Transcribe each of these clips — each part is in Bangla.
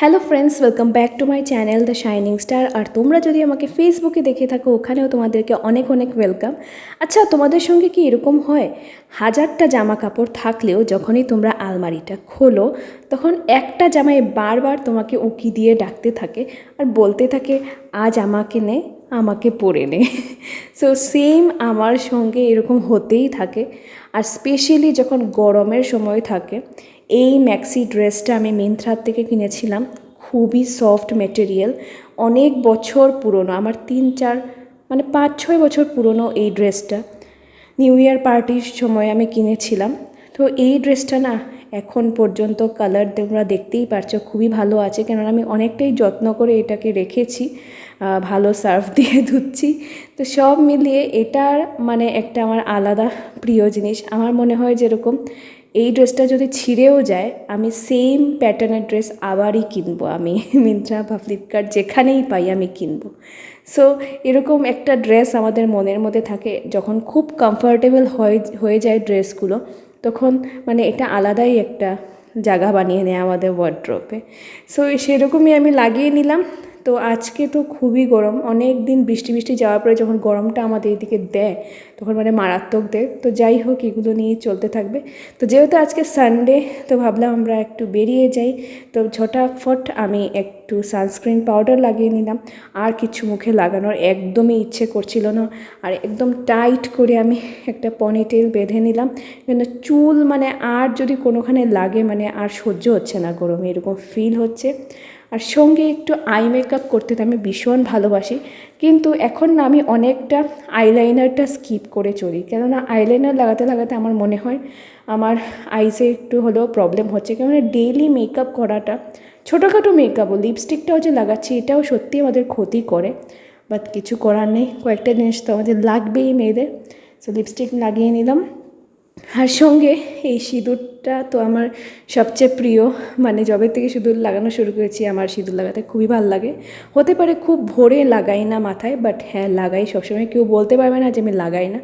Hello friends welcome back to my channel the shining star আর তোমরা যদি আমাকে ফেসবুকে দেখে থাকো, ওখানেও তোমাদেরকে অনেক অনেক ওয়েলকাম আচ্ছা তোমাদের সঙ্গে কি এরকম হয়? হাজারটা জামা কাপড় থাকলেও যখনই তোমরা আলমারিটা খোলো, তখন একটা জামায় বারবার তোমাকে উকি দিয়ে ডাকতে থাকে। আর বলতে থাকে, আজ আমাকে নে। আমাকে পরে নে। সো সেম আমার সঙ্গে এরকম হতেই থাকে। আর স্পেশালি যখন গরমের সময় থাকে, এই ম্যাক্সি ড্রেসটা আমি মিন্ত্রার থেকে কিনেছিলাম। খুবই সফট মেটেরিয়াল অনেক বছর পুরনো, আমার তিন, চার মানে পাঁচ, ছয় বছর পুরনো এই ড্রেসটা নিউ ইয়ার পার্টির সময় আমি কিনেছিলাম। তো এই ড্রেসটা না এখন পর্যন্ত কালার তোমরা দেখতেই পারছ, খুবই ভালো আছে। কেননা আমি অনেকটাই যত্ন করে এটাকে রেখেছি ভালো সার্ফ দিয়ে ধুচ্ছি। তো সব মিলিয়ে এটার মানে একটা আমার আলাদা প্রিয় জিনিস। আমার মনে হয় যেরকম এই ড্রেসটা যদি ছিঁড়েও যায়, আমি সেম প্যাটার্নের ড্রেস আবারই কিনবো আমি। মিন্ত্রা বা ফ্লিপকার্ট যেখানেই পাই আমি কিনবো। সো এরকম একটা ড্রেস আমাদের মনের মধ্যে থাকে। যখন খুব কমফর্টেবল হয়ে হয়ে যায় ড্রেসগুলো তখন মানে এটা আলাদাই একটা জায়গা বানিয়ে নেয় আমাদের ওয়ার্ড্রপে সো সেরকমই আমি লাগিয়ে নিলাম। তো আজকে তো খুবই গরম। অনেক দিন বৃষ্টি বৃষ্টি যাওয়ার পরে যখন গরমটা আমাদের এদিকে দেয়, তখন মানে মারাত্মক দেয়। তো যাই হোক, এগুলো নিয়ে চলতে থাকবে। তো যেহেতু আজকে সানডে তো ভাবলাম আমরা একটু বেরিয়ে যাই। তো ঝটাফট আমি একটু সানস্ক্রিন পাউডার লাগিয়ে নিলাম। আর কিছু মুখে লাগানোর একদমই ইচ্ছে করছিল না। আর একদম টাইট করে আমি একটা পনিটেল বেঁধে নিলাম। কিন্তু চুল মানে আর যদি কোনোখানে লাগে মানে আর সহ্য হচ্ছে না গরমে, এরকম ফিল হচ্ছে। আর সঙ্গে একটু আই মেকআপ করতে তো আমি ভীষণ ভালোবাসি। কিন্তু এখন না আমি অনেকটা আইলাইনারটা স্কিপ করে চলি। কেননা আইলাইনার লাগাতে লাগাতে আমার মনে হয় আমার আইসে একটু হলেও প্রবলেম হচ্ছে। কেননা ডেইলি মেকআপ করাটা, ছোটোখাটো মেকআপও, লিপস্টিকটাও যে লাগাচ্ছি এটাও সত্যি আমাদের ক্ষতি করে। বাট কিছু করার নেই, কয়েকটা জিনিস তো আমাদের লাগবেই মেয়েদের। সো লিপস্টিক লাগিয়ে নিলাম। আর সঙ্গে এই সিঁদুরটা তো আমার সবচেয়ে প্রিয়। মানে যবে থেকে সিঁদুর লাগানো শুরু করেছি, আমার সিঁদুর লাগাতে খুবই ভালো লাগে। হতে পারে খুব ভোরে লাগাই না মাথায় বাট হ্যাঁ লাগাই। সবসময় কেউ বলতে পারবে না যে আমি লাগাই না।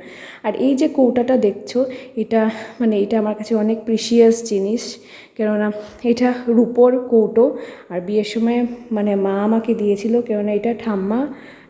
আর এই যে কৌটাটা দেখছ, এটা মানে এটা আমার কাছে অনেক প্রিশিয়াস জিনিস। কেননা এটা রূপোর কৌটো, আর বিয়ের সময় মানে মা আমাকে দিয়েছিল, কেননা এটা ঠাম্মা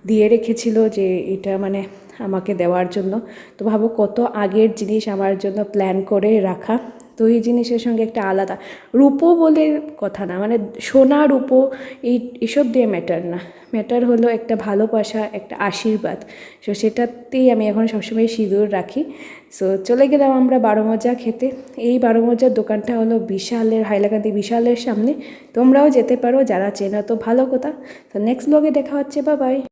দিয়ে রেখেছিল যে এটা মানে আমাকে দেওয়ার জন্য। তো ভাবো কত আগের জিনিস আমার জন্য প্ল্যান করে রাখা। তো এই জিনিসের সঙ্গে একটা আলাদা। রূপো বলে কথা না মানে সোনা, রূপো, এই, এসব দিয়ে ম্যাটার না। ম্যাটার হলো একটা ভালোবাসা, একটা আশীর্বাদ। সো সেটাতেই আমি এখন সবসময় সিঁদুর রাখি। সো চলে গেলাম আমরা বারো মজা খেতে। এই বারো মজার দোকানটা হলো বিশালের, হাইলাকান্দি বিশালের সামনে। তোমরাও যেতে পারো, যারা চেনা তো ভালো কথা। তো নেক্সট ব্লগে দেখা হচ্ছে বা বাই